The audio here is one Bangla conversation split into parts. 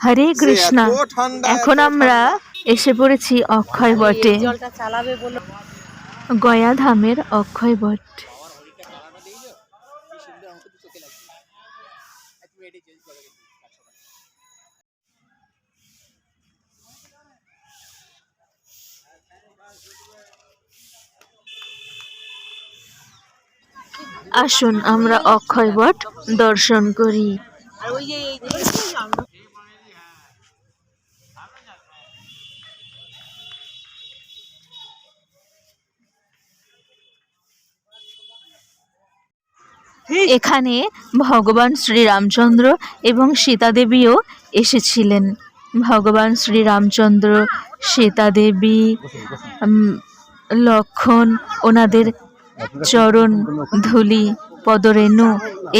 হরে কৃষ্ণ। এখন আমরা এসে পড়েছি অক্ষয় বটে। গয়া ধামের অক্ষয় বট। আসুন আমরা অক্ষয় বট দর্শন করি। এখানে ভগবান শ্রীরামচন্দ্র এবং সীতাদেবীও এসেছিলেন। ভগবান শ্রীরামচন্দ্র সীতা দেবী উম, লক্ষণ ওনাদের চরণ ধুলি পদরেণু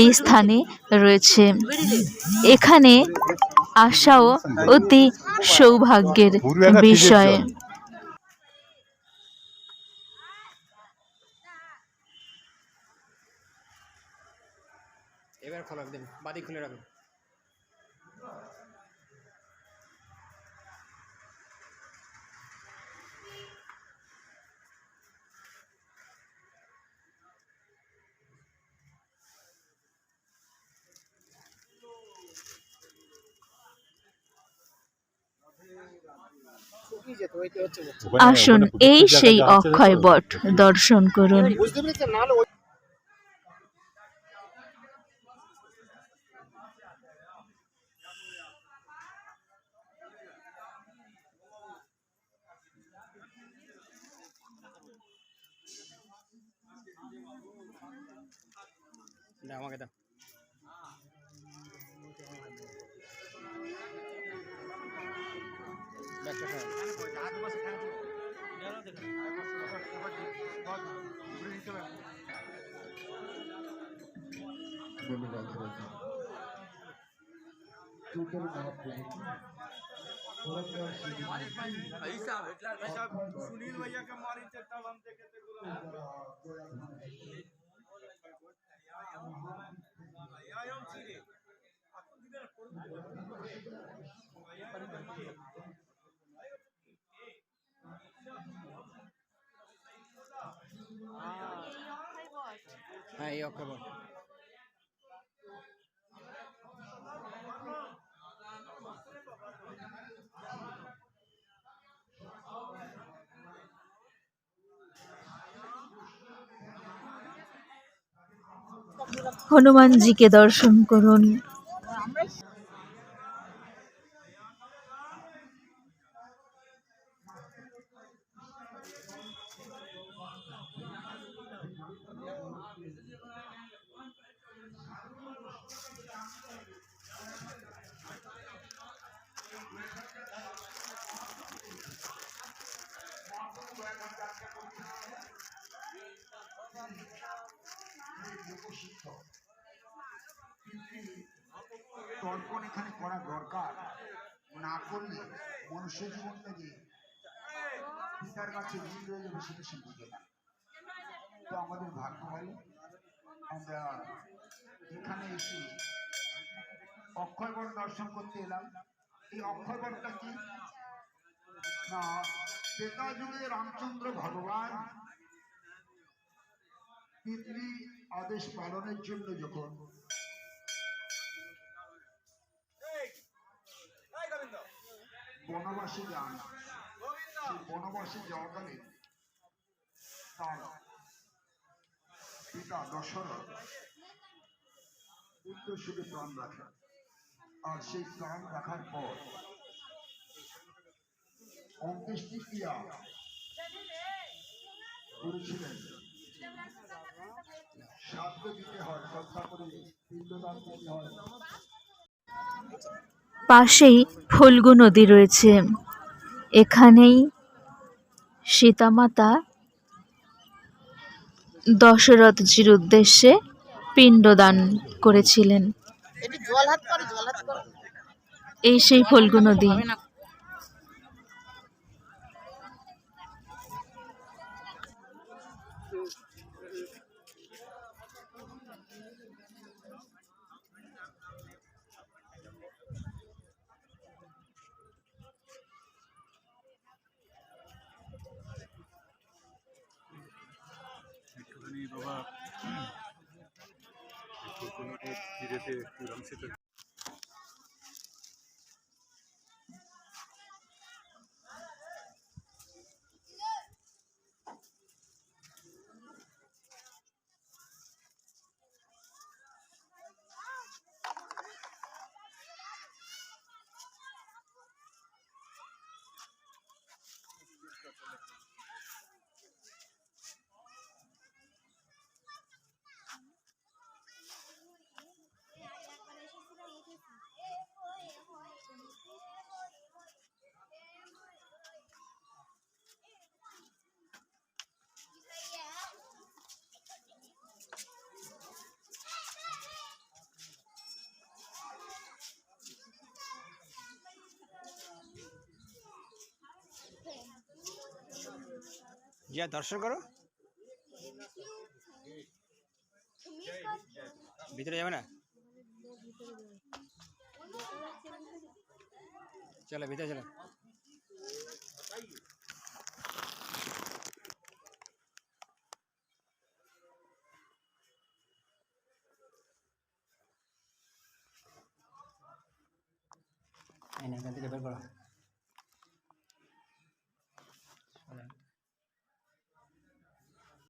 এই স্থানে রয়েছে। এখানে আসাও অতি সৌভাগ্যের বিষয়। এবার খোলা একদম বাদি খুলে রাখো। আসুন এই সেই অক্ষয় বট দর্শন করুন। দাও আমাকে দাও। में लगाते रहते हैं। टोटल आप भाई साहब हिटलर भाई साहब सुनील भैया के मारी थे तब हम देखे थे गुलाब हाँ ये ओके बोल হনুমানজিকে দর্শন করুন। তর্পণ এখানে করা দরকার। না করলে মনুষ্য জীবনটা যে পিতার কাছে ঋণ রয়ে যাবে সেটা সে বুঝে না। তো আমাদের ভাগ্য ভালো। আমরা এখানে এসে অক্ষয়বর দর্শন করতে এলাম। এই অক্ষয়বরটা কি? না ত্রেতা যুগে রামচন্দ্র ভগবান পিতৃ আদেশ পালনের জন্য যখন বনবাসে যান। সেই বনবাসে যাওয়াকালীন তার পিতা দশরথ পুত্র সুখে প্রাণ রাখেন। আর সেই প্রাণ রাখার পর অন্ত্যেষ্টি ক্রিয়া করেছিলেন শ্রাদ্ধ দিতে হয়, শ্রদ্ধা করে পিণ্ডদান দিতে হয়। পাশেই ফল্গু নদী রয়েছে। এখানেই সীতামাতা দশরথজির উদ্দেশ্যে পিণ্ডদান করেছিলেন। এই সেই ফল্গু নদী। বাবা। একটু কোনোটা ফিরেতে যা দর্শন করো। ভিতরে যাবে না? চলো ভিতরে চলো। এখান থেকে বের করো।